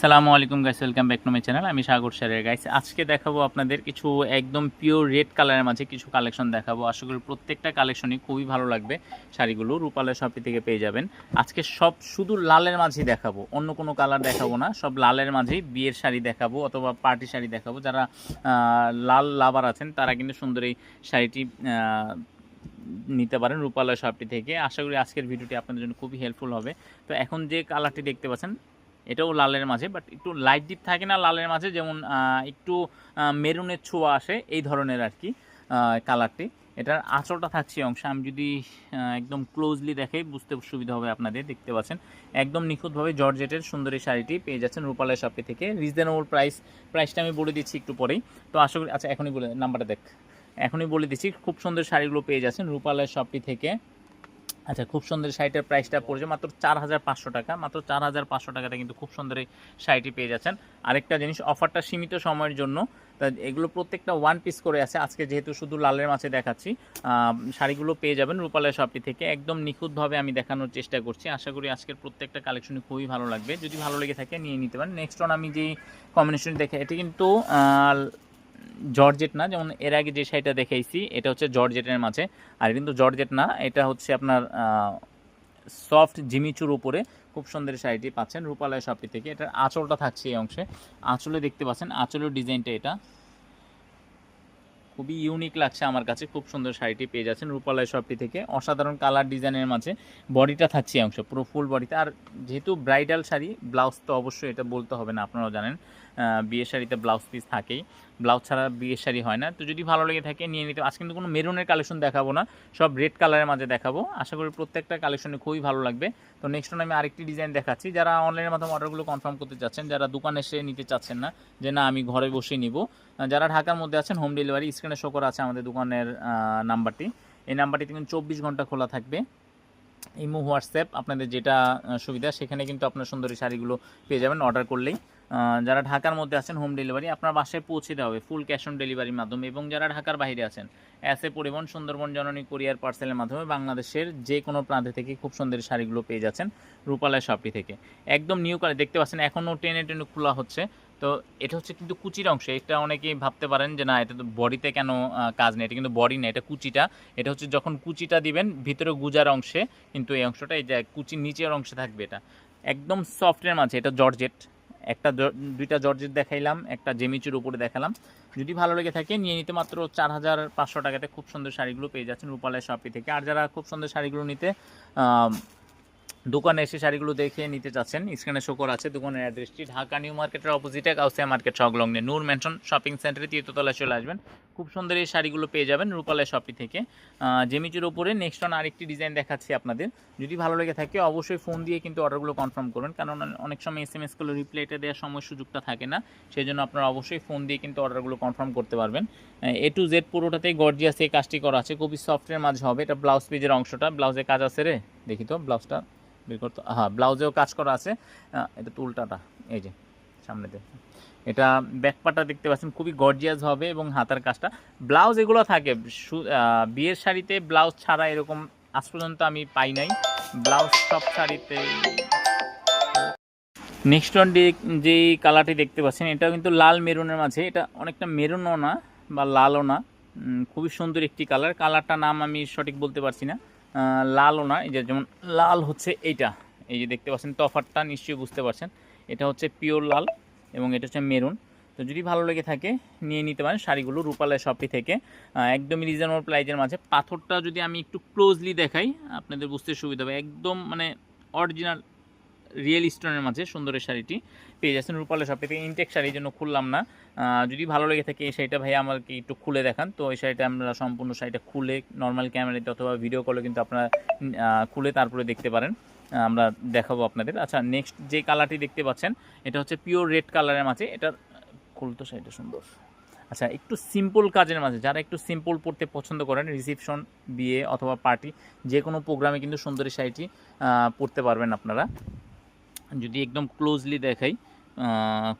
সালামু আলাইকুম guys welcome back to my channel আমি সাগর স্যারের গাইস আজকে দেখাবো আপনাদের কিছু একদম পিওর রেড কালারের মাঝে কিছু কালেকশন দেখাবো। আশা করি প্রত্যেকটা কালেকশনই খুবই ভালো লাগবে। শাড়িগুলো রূপালের শপি থেকে পেয়ে যাবেন। আজকে সব শুধু লালের মাঝেই দেখাবো। অন্য কোনো কালার দেখাবো না। সব লালের মাঝেই বিয়ের শাড়ি দেখাবো অথবা পার্টি শাড়ি দেখাবো। যারা লাল লাভার আছেন, তারা কিন্তু সুন্দর এই শাড়িটি নিতে পারেন রূপালয় শপটি থেকে। আশা করি আজকের ভিডিওটি আপনাদের জন্য খুবই হেল্পফুল হবে। তো এখন যে কালারটি দেখতে পাচ্ছেন এটাও লালের মাঝে বাট একটু লাইট ডিপ থাকে না লালের মাঝে, যেমন একটু মেরুনের ছোঁয়া আসে, এই ধরনের আর কি কালারটি এটার আঁচলটা থাকছে অংশ। আমি যদি একদম ক্লোজলি দেখে বুঝতে সুবিধা হবে আপনাদের, দেখতে পাচ্ছেন। একদম নিখুঁতভাবে জর্জেটের সুন্দর শাড়িটি পেয়ে যাচ্ছেন রূপালয় শপটি থেকে। রিজনেবল প্রাইস প্রাইসটা আমি বলে দিচ্ছি একটু পরেই। তো আশা করি আচ্ছা এখনই বলে নাম্বারটা দেখ। এখনই বলে দিচ্ছি, খুব সুন্দর শাড়িগুলো পেয়ে যাচ্ছেন রূপালয় শপটি থেকে। আচ্ছা খুব সুন্দর শাড়িটার প্রাইসটা পড়ছে। মাত্র চার হাজার পাঁচশো টাকা। মাত্র চার হাজার পাঁচশো টাকাতে কিন্তু খুব সুন্দর এই শাড়িটি পেয়ে যাচ্ছেন। আরেকটা জিনিস, অফারটা সীমিত সময়ের জন্য। তা এগুলো প্রত্যেকটা ওয়ান পিস করে আছে। আজকে যেহেতু শুধু লালের মাছে দেখাচ্ছি শাড়িগুলো পেয়ে যাবেন রূপালয় শপটি থেকে। একদম নিখুঁতভাবে আমি দেখানোর চেষ্টা করছি। আশা করি আজকের প্রত্যেকটা কালেকশনই খুবই ভালো লাগবে। যদি ভালো লেগে থাকে, নিয়ে নিতে পারেন। নেক্সট অন আমি যেই কম্বিনেশন দেখে, এটি কিন্তু জর্জেট না, যেমন এর আগে যে শাড়িটা দেখাইছি, এটা হচ্ছে জর্জেটের মাঝে। আর কিন্তু জর্জেট না, এটা হচ্ছে আপনার সফট জিমিচুর উপরে খুব সুন্দর শাড়িটি পাচ্ছেন রূপালয় শপটি থেকে। এটার আঁচলটা থাকছে এই অংশে। আঁচলে দেখতে পাচ্ছেন, আঁচলের ডিজাইনটা এটা। খুবই ইউনিক লাগছে আমার কাছে। খুব সুন্দর শাড়িটি পেয়ে যাচ্ছেন রূপালয় শপটি থেকে। অসাধারণ কালার ডিজাইনের মাঝে বডিটা থাকছে অংশ, পুরো ফুল বডিতে আর যেহেতু ব্রাইডাল শাড়ি ব্লাউজ তো অবশ্যই এটা বলতে হবে না, আপনারাও জানেন। বিয়ের শাড়িতে ব্লাউজ পিস থাকেই। ব্লাউজ ছাড়া বিয়ের শাড়ি হয় না। তো যদি ভালো লেগে থাকে, নিয়ে নিতে আজ কিন্তু কোনো মেরুনের কালেকশন দেখাবো না, সব রেড কালারের মাঝে দেখাবো। আশা করি প্রত্যেকটা কালেকশনে খুবই ভালো লাগবে। তো নেক্সট আমি আরেকটি ডিজাইন দেখাচ্ছি। যারা অনলাইনের মাধ্যমে অর্ডারগুলো কনফার্ম করতে চাচ্ছেন, যারা দোকানে এসে নিতে চাচ্ছেন না, যে না, আমি ঘরে বসেই নিব। যারা ঢাকার মধ্যে আছেন হোম ডেলিভারি স্ক্রিনে শো করা আছে আমাদের দোকানের নাম্বারটি এই নাম্বারটি কিন্তু চব্বিশ ঘণ্টা খোলা থাকবে। ইমো, হোয়াটসঅ্যাপ, আপনাদের যেটা সুবিধা, সেখানে কিন্তু আপনার সুন্দরী শাড়িগুলো পেয়ে যাবেন অর্ডার করলেই। যারা ঢাকার মধ্যে আছেন হোম ডেলিভারি আপনার বাসায় পৌঁছে দেওয়া হবে ফুল ক্যাশ অন ডেলিভারির মাধ্যমে। এবং যারা ঢাকার বাইরে আছেন অ্যাসে পরিবহন, সুন্দরবন জননী কুরিয়ার পার্সেলের মাধ্যমে বাংলাদেশের যে কোনো প্রান্তে থেকে খুব সুন্দর শাড়িগুলো পেয়ে যাচ্ছেন রূপালয় শপটি থেকে। একদম নিউ কালার দেখতে পাচ্ছেন এখনও টেনে টেনে খোলা হচ্ছে। তো এটা হচ্ছে কিন্তু কুচির অংশ। এটা অনেকেই ভাবতে পারেন যে না, এটা তো বডিতে কেন কাজ নেই? এটা কিন্তু বডি না, এটা কুচিটা। এটা হচ্ছে যখন কুচিটা দিবেন, ভিতরে গুজার অংশে কিন্তু এই অংশটা, এই যে কুচির নিচের অংশে থাকবে এটা। একদম সফটের মাঝে, এটা জর্জেট। একটা দুইটা জর্জেট দেখাইলাম, একটা জেমিচুর উপরে দেখালাম। যদি ভালো লেগে থাকে, নিয়ে নিতে মাত্র চার হাজার পাঁচশো টাকাতে খুব সুন্দর শাড়িগুলো পেয়ে যাচ্ছেন রূপালয় শপি থেকে। আর যারা খুব সুন্দর শাড়িগুলো নিতে দোকানে এসে শাড়িগুলো দেখে নিতে চাচ্ছেন। স্ক্রিনে শো করা আছে দোকানের অ্যাড্রেসটি। ঢাকা, নিউ মার্কেটের অপোজিটে কাউসিয়া মার্কেট সংলগ্নে নূর ম্যানশন শপিং সেন্টারে তীর্থতলায় চলে আসবেন। খুব সুন্দর এই শাড়িগুলো পেয়ে যাবেন রূপালয় শপি থেকে। জেমিচুর উপরে নেক্সট অন আরেকটি ডিজাইন দেখাচ্ছি আপনাদের। যদি ভালো লেগে থাকে অবশ্যই ফোন দিয়ে কিন্তু অর্ডারগুলো কনফার্ম করবেন। কারণ অনেক সময় এস এম এসগুলো রিপ্লাইটা দেওয়ার সময় সুযোগটা থাকে না। সেই জন্য আপনারা অবশ্যই ফোন দিয়ে কিন্তু অর্ডারগুলো কনফার্ম করতে পারবেন। এ টু জেড পুরোটাতেই গর্জিয়াস এই কাজটি করা আছে। খুবই সফটের মাঝে হবে। এটা ব্লাউজ পেজের অংশটা। ব্লাউজে কাজ আছে রে? দেখি তো ব্লাউজটা বের হ্যাঁ ব্লাউজেও কাজ করা আছে। এটা তো উল্টাটা, এই যে সামনে দিয়ে এটা ব্যাকপাটা দেখতে পাচ্ছেন, খুবই গর্জিয়াস হবে এবং হাতার কাজটা। ব্লাউজ এগুলো থাকে বিয়ের শাড়িতে ব্লাউজ ছাড়া এরকম আজ পর্যন্ত আমি পাই নাই। ব্লাউজ সব শাড়িতে। নেক্সট ওয়ান যে কালারটি দেখতে পাচ্ছেন এটা কিন্তু লাল মেরুনের মাঝে। এটা অনেকটা মেরুনও না বা লালও না খুবই সুন্দর একটি কালার কালারটা নাম আমি সঠিক বলতে পারছি না। লালও না, এই যে যেমন লাল হচ্ছে এইটা, এই যে দেখতে পাচ্ছেন তফারটা নিশ্চয়ই বুঝতে পারছেন। এটা হচ্ছে পিওর লাল এবং এটা হচ্ছে মেরুন তো যদি ভালো লেগে থাকে, নিয়ে নিতে পারেন শাড়িগুলো রূপালয় শপটি থেকে। একদমই একদম রিজনেবল প্রাইজের মাঝে। পাথরটা যদি আমি একটু ক্লোজলি দেখাই, আপনাদের বুঝতে সুবিধা হবে। একদম মানে অরিজিনাল রিয়েল স্টোনের মাঝে সুন্দরের শাড়িটি পেয়ে যাচ্ছেন। রূপালয় শপটি থেকে ইনটেক শাড়ির জন্য খুললাম না। যদি ভালো লেগে থাকে এই শাড়িটা ভাই আমাকে একটু খুলে দেখান। তো এই শাড়িটা আমরা সম্পূর্ণ শাড়িটা খুলে নর্মাল ক্যামেরাতে অথবা ভিডিও কলে কিন্তু আপনারা খুলে তারপরে দেখতে পারেন। আমরা দেখাবো আপনাদের। আচ্ছা নেক্সট যে কালারটি দেখতে পাচ্ছেন, এটা হচ্ছে পিওর রেড কালারের মাঝে। এটা খুলতো শাড়িটা সুন্দর। আচ্ছা একটু সিম্পল কাজের মাঝে, যারা একটু সিম্পল পড়তে পছন্দ করেন রিসেপশন বিয়ে অথবা পার্টি যে কোনো প্রোগ্রামে কিন্তু সুন্দরী শাড়িটি পরতে পারবেন আপনারা। যদি একদম ক্লোজলি দেখাই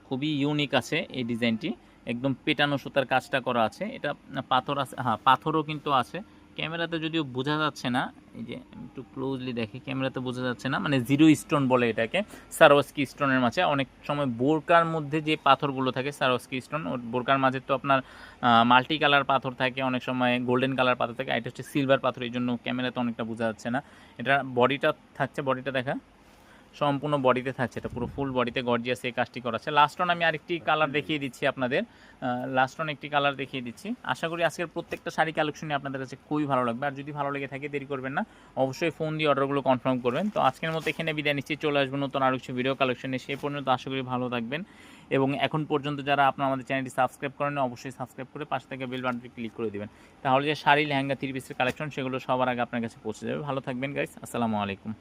খুবই ইউনিক আছে এই ডিজাইনটি। একদম পেটানো সুতার কাজটা করা আছে। এটা পাথর আছে হ্যাঁ পাথরও কিন্তু আছে। ক্যামেরাতে যদিও বোঝা যাচ্ছে না, এই যে একটু ক্লোজলি দেখি, ক্যামেরাতে বোঝা যাচ্ছে না মানে জিরো স্টোন বলে এটাকে সারোস্কি স্টোনের মাঝে। অনেক সময় বোরকার মধ্যে যে পাথরগুলো থাকে সারোস্কি স্টোন বোরকার মাঝে তো আপনার মাল্টি কালার পাথর থাকে, অনেক সময় গোল্ডেন কালার পাথর থাকে এটা হচ্ছে সিলভার পাথর, এই জন্য ক্যামেরাতে অনেকটা বোঝা যাচ্ছে না। এটা বডিটা থাকছে বডিটা দেখা। সম্পূর্ণ বডিতে থাকছে, এটা পুরো ফুল বডিতে গর্জিয়াস এই কাজটি করা আছে। লাস্ট অন আমি আরেকটি কালার দেখিয়ে দিচ্ছি আপনাদের। লাস্ট অন একটি কালার দেখিয়ে দিচ্ছি। আশা করি আজকের প্রত্যেকটা শাড়ি কালেকশনই আপনাদের কাছে খুবই ভালো লাগবে। আর যদি ভালো লেগে থাকে, দেরি করবেন না। অবশ্যই ফোন দিয়ে অর্ডারগুলো কনফার্ম করবেন। তো আজকের মতো এখানে বিদায় নিচ্ছি। চলে আসব নতুন আরও কিছু ভিডিও কালেকশনে সেই পর্যন্ত আশা করি ভালো থাকবেন। এবং এখন পর্যন্ত যারা আপনার আমাদের চ্যানেলটি সাবস্ক্রাইব করেন অবশ্যই সাবস্ক্রাইব করে পাশে থেকে বেল বাটনটি ক্লিক করে দিবেন। তাহলে যে শাড়ি, লেহেঙ্গা থ্রি পিসের কালেকশন সেগুলো সবার আগে আপনার কাছে পৌঁছে যাবে। ভালো থাকবেন গাইস আসসালামু আলাইকুম।